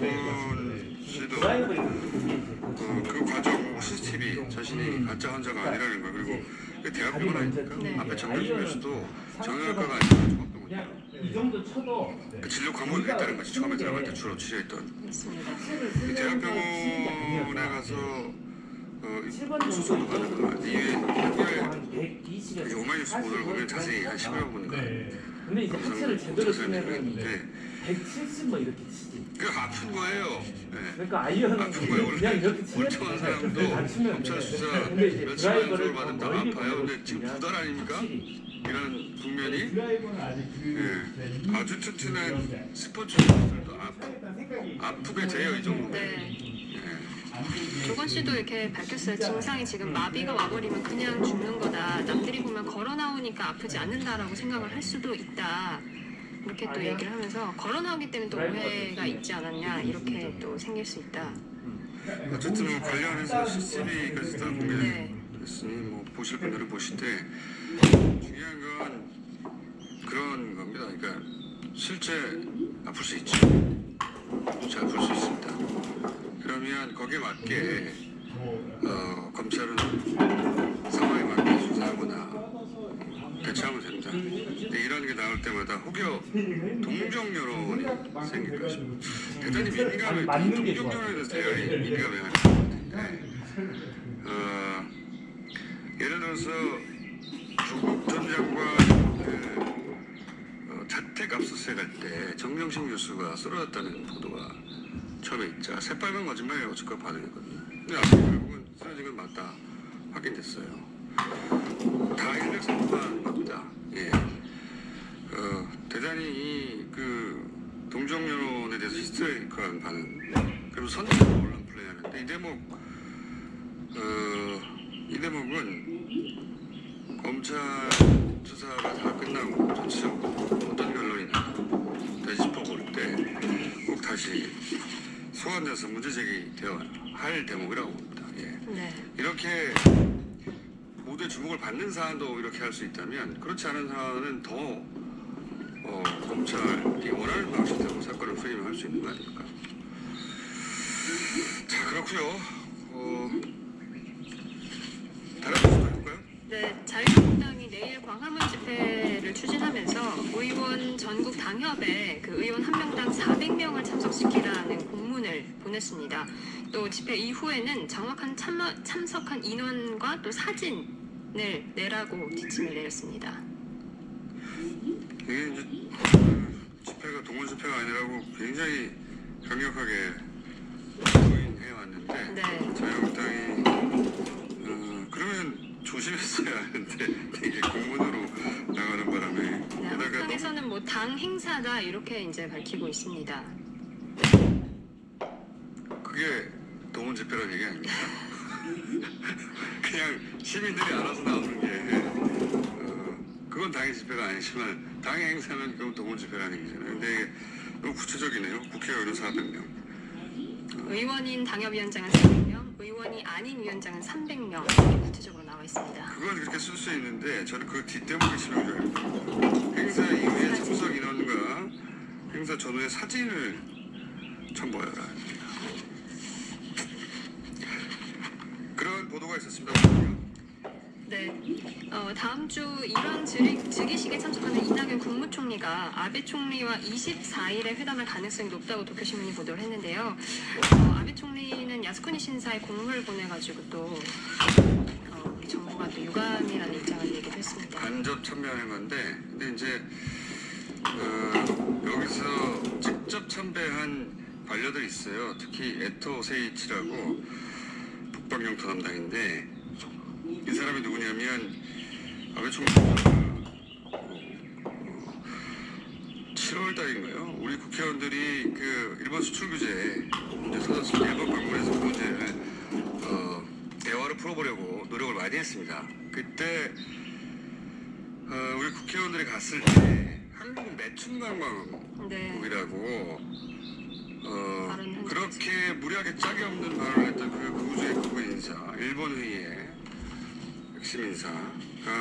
네, 씨도 드라이버를 어, 그 과정 CCTV 자신이 가짜 환자가 아니라는 거 그리고 그 대학병원 아닙니까? 네. 앞에 정규직에서도 정형외과가 아니라. 그냥 이 정도 쳐도 그 진료 과목이 있다는 거지. 처음에 들어갈 때 주로 맞습니다. 이 대학병원에 가서 어, 수술도 받는 거 120에서 오마이뉴스 보도를 보면 자세히 한 10여 분인가 근데 이제 하체를 제대로 쓰면은 있는데 170뭐 이렇게 치지. 그 아픈 거예요. 네. 그러니까 아이언은 아픈 거예요. 원래 그냥 이렇게 치면 사람도 다치면 검찰 수사 근데 이제 드라이버를 받으면 다 멀리 아파요. 근데 지금 두 달 아닙니까? 확실히 이런 국면이 드라이버는 아직 그 예. 아주 튼튼한 스포츠 선수들도 아프, 생각이 아프게 돼요 이 정도. 네. 예. 조건 씨도 이렇게 밝혔어요. 증상이 지금 마비가 와버리면 그냥 죽는 거다. 남들이 보면 걸어 나오니까 아프지 않는다라고 생각을 할 수도 있다. 이렇게 또 얘기를 하면서 걸어 나오기 때문에 또 오해가 있지 않았냐 이렇게 또 생길 수 있다. 어쨌든 뭐 관련해서 CCTV까지 다 네. 공개됐으니 뭐 보실 분들은 보실 때 중요한 건 그런 겁니다. 그러니까 실제 아플 수 있죠. 실제 아플 수 있습니다. 그러면 거기에 맞게 어, 검찰은 상황에 맞게 수사하거나 대처하면 됩니다. 근데 이런 게 나올 때마다 혹여 동정 여론이 생길 것입니다. 대단히 민감해. 동정. 여론에 대해서 대단히 민감해 하는 것 같아요. 어, 예를 들어서 조국 전 장관 그, 어, 자택 압수수색 할 때 정명식 교수가 쓰러졌다는 보도가 처음에 있자 새빨간 거짓말이라고 즉각 반응했거든요. 근데 나중에 결국은 쓰러진 건 맞다 확인됐어요. 다 일맥상통한 겁니다. 예. 어, 대단히 이그 동정 여론에 대해서 히스테리컬한 반응 그리고 선제적 논란 플레이하는데 이 대목 어, 이 대목은 검찰 수사가 다 끝나고 전체적으로 어떤 결론이 나 다시 짚어볼 때 꼭 다시 소환돼서 문제 제기되어야 할 대목이라고 봅니다. 예. 네. 이렇게 모두의 주목을 받는 사안도 이렇게 할 수 있다면 그렇지 않은 사안은 더 어, 검찰이 원하는 방식대로 사건을 프레임할 수 있는 거 아닙니까? 자 그렇고요. 어, 다른 소식 해볼까요? 네, 자유한국당이 내일 광화문 집회를 추진하면서 의원 전국 당협에 그 의원 한 명당 400명을 참석시키라는 공문 을 보냈습니다. 또 집회 이후에는 정확한 참, 참석한 인원과 또 사진을 내라고 지침을 내렸습니다. 이게 이제 그 집회가 동원 집회가 아니라고 굉장히 강력하게 부인해 왔는데 네. 자유한국당이 어, 그러면 조심했어야 하는데 이게 공문으로 나가는 바람에 네, 한국당에서는 뭐 당 행사다 이렇게 이제 밝히고 있습니다. 그게 동원 집회라는 얘기 아닙니까? 그냥 시민들이 알아서 나오는 게 어, 그건 당의 집회가 아니지만 당의 행사는 그건 동원 집회라는 얘기잖아요. 근데 이게 너무 구체적이네요. 국회의원은 400명. 의원인 당협위원장은 300명, 의원이 아닌 위원장은 300명 이렇게 구체적으로 나와 있습니다. 그건 그렇게 쓸 수 있는데 저는 그 뒷대목이 치명적이에요. 행사 이후에 참석 인원과 행사 전후의 사진을 첨부하라. 그런 보도가 있었습니다. 네, 어, 다음 주 즉위, 즉위식에 참석하는 이낙연 국무총리가 아베 총리와 24일에 회담할 가능성이 높다고 도쿄신문이 보도를 했는데요. 어, 아베 총리는 야스쿠니 신사에 공문을 보내가지고 또 어, 정부가 또 유감이라는 입장을 내기도 했습니다. 간접 참배하는 건데 근데 이제 어, 여기서 직접 참배한 관료들이 있어요. 특히 에토 세이치라고 북방영토 담당인데 이 사람이 누구냐면 아베 총리가 7월 달인가요? 우리 국회의원들이 그 일본 수출 규제 문제 터졌을 때 일본 방문해서 그 문제를 어, 대화로 풀어보려고 노력을 많이 했습니다. 그때 어, 우리 국회의원들이 갔을 때 한국은 매춘 관광국이라고 네, 어, 그렇게 무리하게 짝이 없는 발언을 했던 그 구주의 국부 인사 일본 회의의 핵심 인사가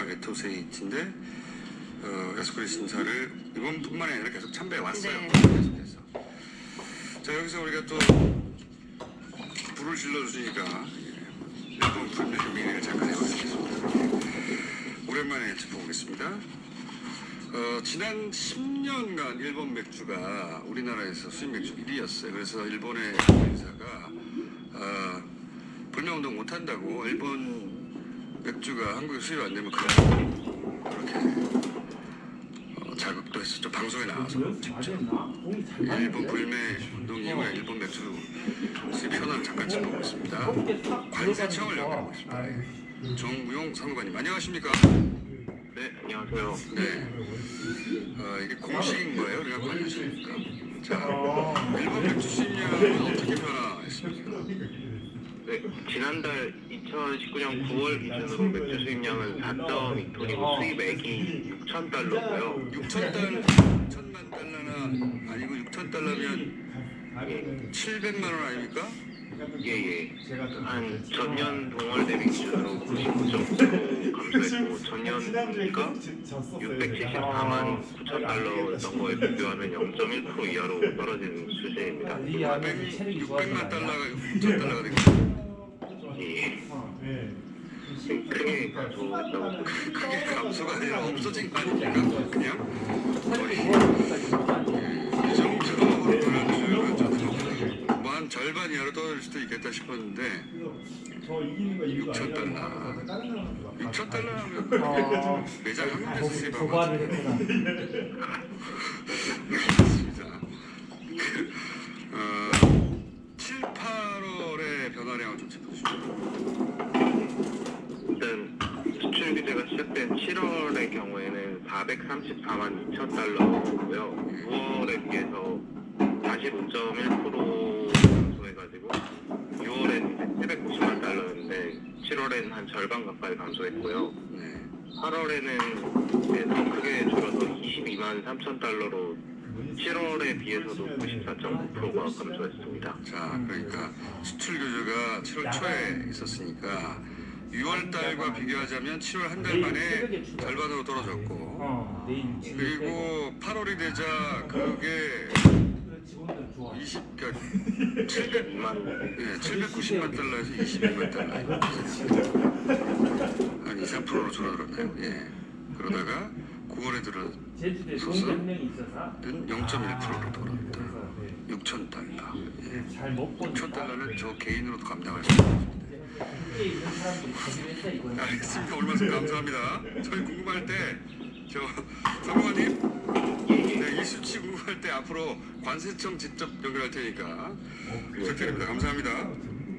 에토세이치인데 어, 야스쿠니 신사를 이번뿐만이 아니라 계속 참배해 왔어요. 네. 계속해서. 자 여기서 우리가 또 불을 질러주니까 예, 일본 불멸 미래를 잠깐 해보겠습니다. 오랜만에 짚어보겠습니다. 어, 지난 10년간 일본 맥주가 우리나라에서 수입 맥주 1위였어요. 그래서 일본의 인사가 어, 불매운동 못한다고 일본 맥주가 한국에 수입 안 되면 그냥 그렇게 어, 자극도 했었죠. 방송에 나와서 직접. 일본 불매 운동 이후에 일본 맥주 수입 현황 잠깐 짚어보겠습니다. 관세청을 연결하고 있습니다. 정우용 사무관님 안녕하십니까? 네, 안녕하세요. 네. 어, 이게 공식인 거예요? 우리가 관세청입니까? 자, 어. 일본 수입량은 어떻게 변화했습니까? 네, 지난달 2019년 9월 기준으로 맥주 수입량은 4.2톤이고 수입액이 6천 달러고요. 6천 달, 6천만 달러나 아니고 6천 달러면 예, 700만 원 아닙니까? 예, 예. 한 전년 동월 대비 기준으로 99.9% 감소했고 전년이니까 674만 9천 달러였던 거에 비교하면 0.1% 이하로 떨어진 수준입니다. 이 안에 체력이 600만 좋아지는 달러가 6천 달러가 되겠죠. 예, 어. 크게 감소했다고 그게 감소가 아니라 없어진 거 아닙니까? 그냥 체력 절반 이하로 떨어질 수도 있겠다 싶었는데 저 이기는 거 이유가 6천 달러. 아니라 다른 사람한테 막 6천 달러 하면 어, 매장 한 군데서 수입하고 도발을 했구나. 어, 7, 8월의 변화량을 좀 짚어주시죠. 일단 수출 규제가 시작된 7월의 경우에는 434만 2천 달러고요. 9월에 비해서 45.1% 감소해가지고 6월엔 790만 달러였는데 7월엔 한 절반 가까이 감소했고요. 네. 8월에는 더 크게 줄어서 22만 3천 달러로 7월에 비해서도 94.9%가 감소했습니다. 자, 그러니까 수출 규제가 7월 초에 있었으니까 6월 달과 비교하자면 7월 한 달 만에 절반으로 떨어졌고 어. 그리고 8월이 되자 그게 좋아. 20, 그러니까 700, 2만 예, 790만 달러에서 22만 달러 한 2, 3%로 줄어들었나요? 예. 그러다가 9월에 들어는 제주도에 소스? 동대 한 명이 있어서 0.1%로 떨어졌다. 그래서 네. 6천 달러. 예. 잘 먹고 6천 달러는 저 개인으로도 감당할 수 없습니다. 이게 있는 사람들이 가지고 했다 이거는. 알겠습니다. 오늘 말씀 감사합니다. 저희 궁금할 때, 저, 사무관님, 네, 이 수치 궁금할 때 앞으로 관세청 직접 연결할 테니까 부탁드립니다. 감사합니다.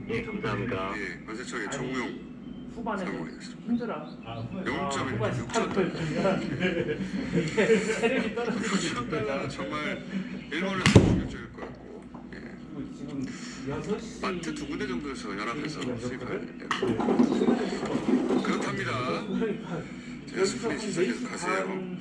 예, 감사합니다. 예, 관세청의 정우용 후반에 사무관이었습니다. 힘들어. 아, 후반- 0.1, 후반 6천 18분 달러. 되면 이게 체력이 6천 떨어지니까. 달러는 정말 일본에서 충격적일 것 같고, 예. 그리고 지금 6시 마트 두 군데 정도에서 연합해서 데 그렇답니다. 제스프리 시작해서 가세요.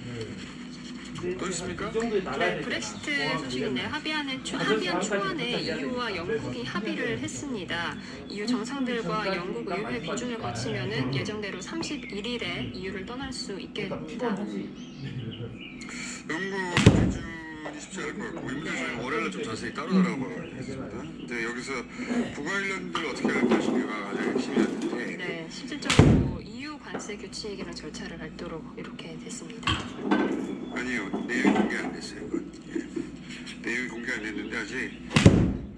또 있습니까? 네. 브렉시트 소식인데 합의안은 초, 합의안 초안에 EU와 영국이 합의를 했습니다. EU 정상들과 영국 의회 비준을 거치면은 예정대로 31일에 EU를 떠날 수 있게 그러니까 됩니다. 영국 기준이 쉽지 않을 것 같고 이 문제 저희 월요일에 좀 자세히 따로 다뤄보겠습니다. 이제 여기서 북아일랜드를 어떻게 할 것인가가 가장 핵심이었는데 네, 실질적으로 관세 규칙이랑 절차를 밟도록 이렇게 됐습니다. 아니요 내용이 공개 안 됐어요. 예. 내용이 공개 안 됐는데 아직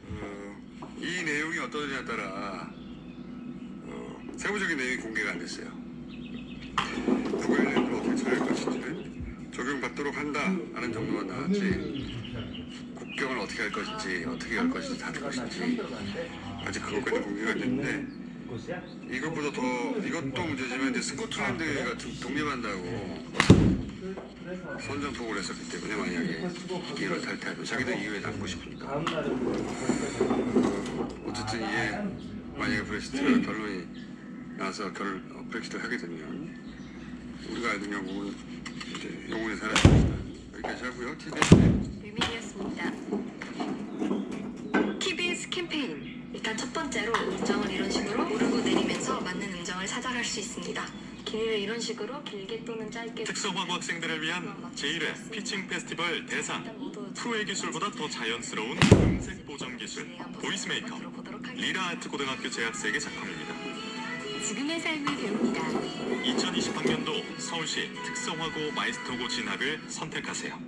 어, 이 내용이 어떠냐에 따라 어, 세부적인 내용이 공개가 안 됐어요. 북아일랜드를 어떻게 처리할 것인지는 적용받도록 한다라는 정도만 나왔지 국경을 어떻게 할 것인지 어떻게 할 것인지 처음 것인지 아직 그것까지 공개가 됐는데 곳 이야? 이것보다 더 이것도 문제지만 이제 스코틀랜드가 좀 독립한다고 그래서 선전포고를 했었기 때문에 만약에 이를 탈퇴하면 자기들 이후에 남고 싶으니까 어쨌든 이게 만약에 브렉시트가 결론이 나서 결 어, 브렉시트를 하게 되면 우리가 알던 영국은 이제 영원히 사라질 것이다 여기까지 하고요 TBS 유민이었습니다. TBS 캠페인. 일단 첫 번째로 음정을 이런 식으로 오르고 내리면서 맞는 음정을 찾아갈 수 있습니다. 길이를 이런 식으로 길게 또는 짧게 특성화고 학생들을 위한 제1회 피칭 페스티벌 대상 프로의 기술보다 더 자연스러운 음색 보정 기술 보이스메이커. 리라 아트 고등학교 재학생의 작품입니다. 지금의 삶을 배웁니다. 2020학년도 서울시 특성화고 마이스터고 진학을 선택하세요.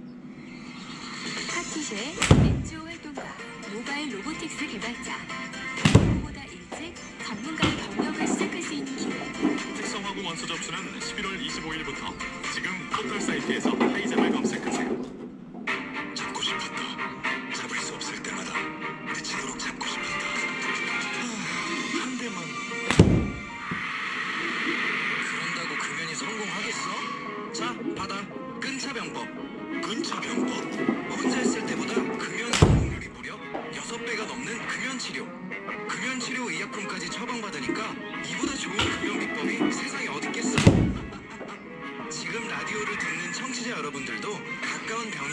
파티쉐 맥주 활동가 모바일 로보틱스 개발자 누구보다 일찍 전문가의 경력을 시작할 수 있는 기회. 특성화고 원서 접수는 11월 25일부터 지금 포털 사이트에서 하이잡을 검색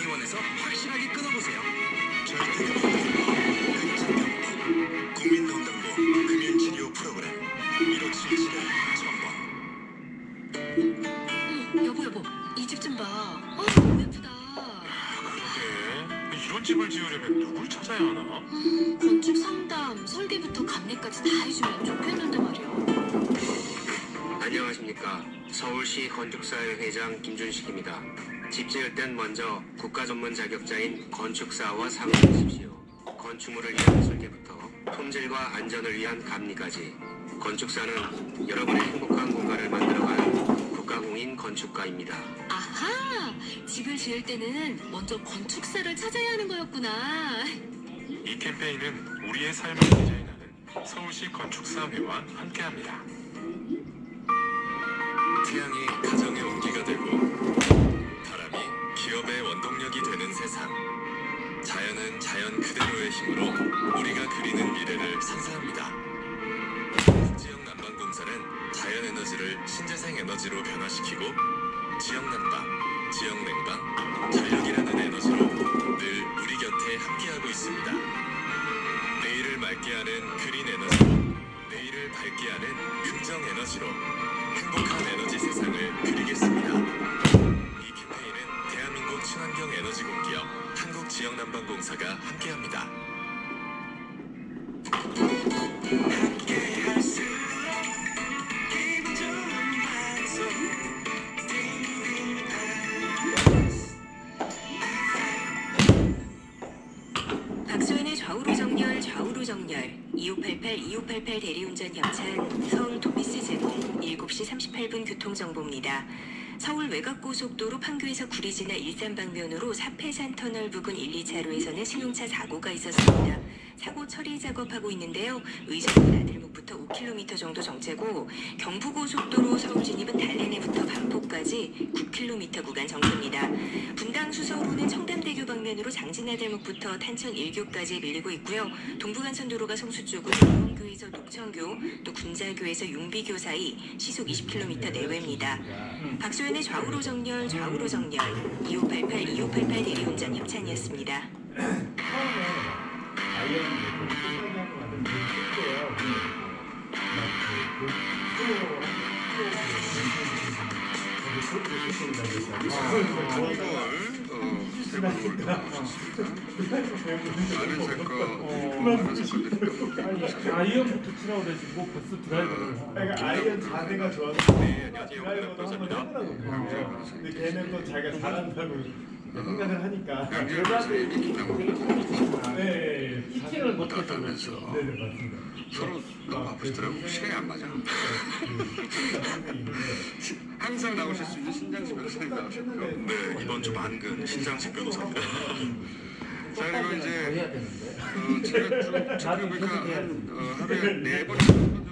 의원에서 확실하게 끊어보세요. 절대 금연법, 국민건강부 금연치료 프로그램 1577에 1000번. 어, 여보 여보 이 집 좀 봐. 어 너무 예쁘다. 그래? 이런 집을 지으려면 누굴 찾아야 하나? 음, 건축 상담 설계부터 감내까지 다 해주면 서울시 건축사회 회장 김준식입니다. 집 지을 땐 먼저 국가 전문 자격자인 건축사와 상의하십시오. 건축물을 위한 설계부터 품질과 안전을 위한 감리까지 건축사는 여러분의 행복한 공간을 만들어갈 국가공인 건축가입니다. 아하 집을 지을 때는 먼저 건축사를 찾아야 하는 거였구나. 이 캠페인은 우리의 삶을 디자인하는 서울시 건축사회와 함께합니다. 태양이 가정의 온기가 되고 바람이 기업의 원동력이 되는 세상. 자연은 자연 그대로의 힘으로 우리가 그리는 미래를 선사합니다. 지역 난방공사는 자연 에너지를 신재생 에너지로 변화시키고 지역 난방, 지역 냉방, 전력이라는 에너지로 늘 우리 곁에 함께하고 있습니다. 내일을 맑게 하는 그린 에너지로 내일을 밝게 하는 긍정 에너지로 행복한 에너지 세상을 그리겠습니다. 이 캠페인은 대한민국 친환경 에너지 공기업 한국지역난방공사가 함께합니다. 2588 2588 대리운전 협찬 서울 도피스 제공 7시 38분 교통정보입니다. 서울 외곽고속도로 판교에서 구리 지나 일산 방면으로 사패산 터널 부근 1, 2차로에서는 승용차 사고가 있었습니다. 사고 처리 작업하고 있는데요. 의정부 나들목부터 5km 정도 정체고 경부고속도로 서울 진입은 달래내부터 반포까지 9km 구간 정체입니다. 분당 수서로는 청담대교 방면으로 장진나들목부터 탄천 1교까지 밀리고 있고요. 동부간선도로가 성수 쪽으로 용원교에서 녹천교, 또 군자교에서 용비교 사이 시속 20km 내외입니다. 박소연의 좌우로 정렬, 좌우로 정렬 2588 2588 대리운전 협찬이었습니다. 어, 아이언부터 치라고 그래가지고 벌써 드라이버를 그러니까 아이언 자세가 좋아서 네. 드라이버도 한번 해보라고 근데 걔는 또 자기가 잘한다고 생각을 하니까. 양재열 선생님이 김남국 네 못해서 따면서 네 네 맞습니다. 서로 너무 아프시더라고. 시간이 안 맞아. 네. 항상 나오실 수 있는 신장식 변호사님 나오셨고요. 네, 이번 주 만근 신장식 변호사입니다. 자 그리고 이제 어, 제가 쭉 지켜보니까 한, 어, 하루에 네번 정도 이제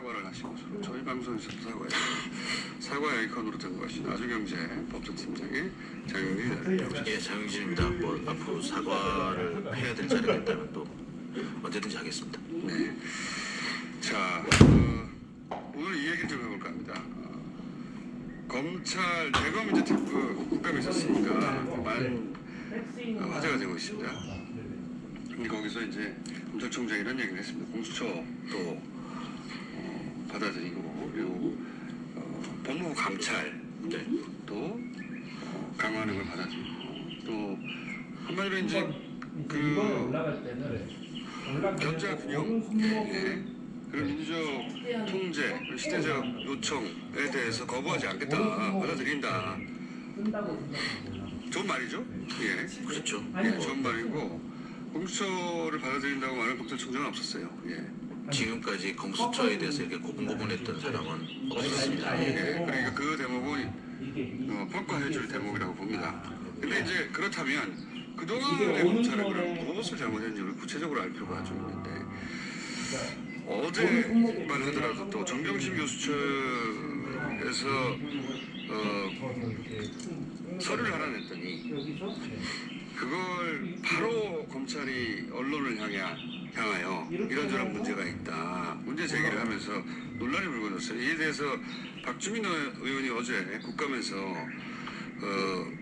사과를 하시고 저희 방송에서도 사과해요. 사과 아이콘으로 된 것이 나주경제 법조팀장의 장윤희 예, 장윤진입니다. 뭐 앞으로 사과를 해야 될 자리가 있다면 또 언제든지 하겠습니다. 네. 자, 어, 오늘 이 얘기 좀 해볼까 합니다. 어, 검찰 대검 이제 특구 국감이 있었으니까 많은 어, 화제가 되고 있습니다. 거기서 이제 검찰총장이 이런 얘기를 했습니다. 공수처도 어, 받아들이고 그리고 어, 법무부 감찰 네. 또 강화하는 걸 받아들이고 또 한마디로 이제 그 때는 견제 균형 종목을 예. 그리고 민주적 통제 그리고 시대적 요청에 대해서 거부하지 않겠다. 받아들인다. 좋은 말이죠. 예. 그렇죠. 예, 좋은 말이고 공수처를 받아들인다고 말하는 검찰총장은 없었어요. 예. 지금까지 공수처에 대해서 이렇게 고분고분했던 사람은 없었습니다. 예. 그러니까 그 대목은 어, 평가해줄 대목이라고 봅니다. 근데 이제 그렇다면 그동안의 검찰은 그럼 무엇을 잘못했는지 구체적으로 알 필요가 좀 있는데 어느 어제만 하더라도 또 정경심 교수처에서 어, 서류를 하나 냈더니 네. 그걸 바로 검찰이 언론을 향해 향하여 이런저런 문제가 있다 문제 제기를 하면서 논란이 불거졌어요. 이에 대해서 박주민 의원이 어제 국감에서 어,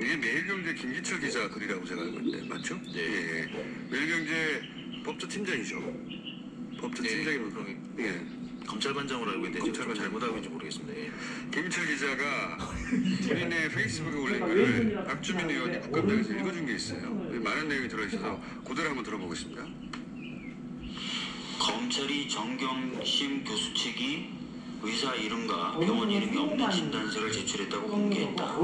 이게 매일경제 김기철 기자 글이라고 제가 알고 있는데 맞죠? 네. 예. 매일경제 법조팀장이죠. 법조팀장이 네, 뭐 예. 검찰반장으로 알고 있는데 검찰반장. 잘못 알고 있는지 모르겠습니다. 예. 김기철 기자가 본인의 페이스북에 올린 글을 박주민 의원이 국감장에서 읽어준 게 있어요. 많은 내용이 들어있어서 그대로 한번 들어보겠습니다. 검찰이 정경심 교수 측이 의사 이름과 병원 이름이 없는 진단서를 제출했다고 공개했다.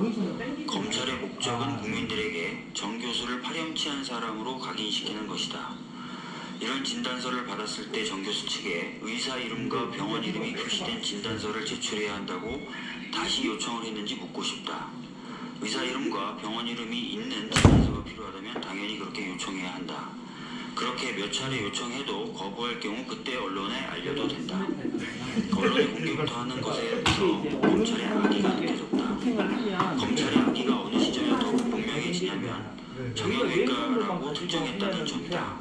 검찰의 목적은 국민들에게 정 교수를 파렴치한 사람으로 각인시키는 것이다. 이런 진단서를 받았을 때 정 교수 측에 의사 이름과 병원 이름이 표시된 진단서를 제출해야 한다고 다시 요청을 했는지 묻고 싶다. 의사 이름과 병원 이름이 있는 진단서가 필요하다면 당연히 그렇게 요청해야 한다. 그렇게 몇 차례 요청해도 거부할 경우 그때 언론에 알려도 된다. 언론에 공개부터 하는 것에 대해서 검찰의 악의가 느껴졌다. 검찰의 악의가 어느 시점에 더욱 분명해지냐면 정형외과라고 특정했다는 점이다.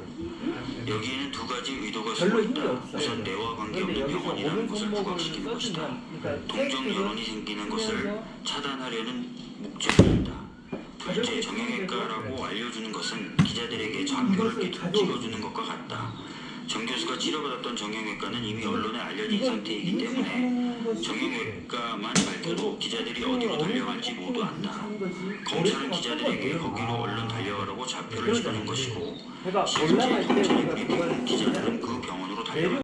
여기에는 두 가지 의도가 숨어 있다. 없어요. 우선 내와 관계없는 병원이라는 것을 부각시키는 것이다. 동정 여론이 생기는 것을 차단하려는 목적이 있다. 둘째, 정형외과라고 알려주는 것은 기자들에게 찍- 찍어주는 것과 같다. 정 교수가 치료받았던 정형외과는 이미 언론에 알려진 상태이기 때문에 정형외과만 밝혀도 기자들이 어디로 달려갈지 모두 안다. 검찰은 기자들에게 거기로 얼른 달려가라고 좌표를 찍어준 것이고 실제 검찰이 그걸 기자들은 그 병원으로 달려갈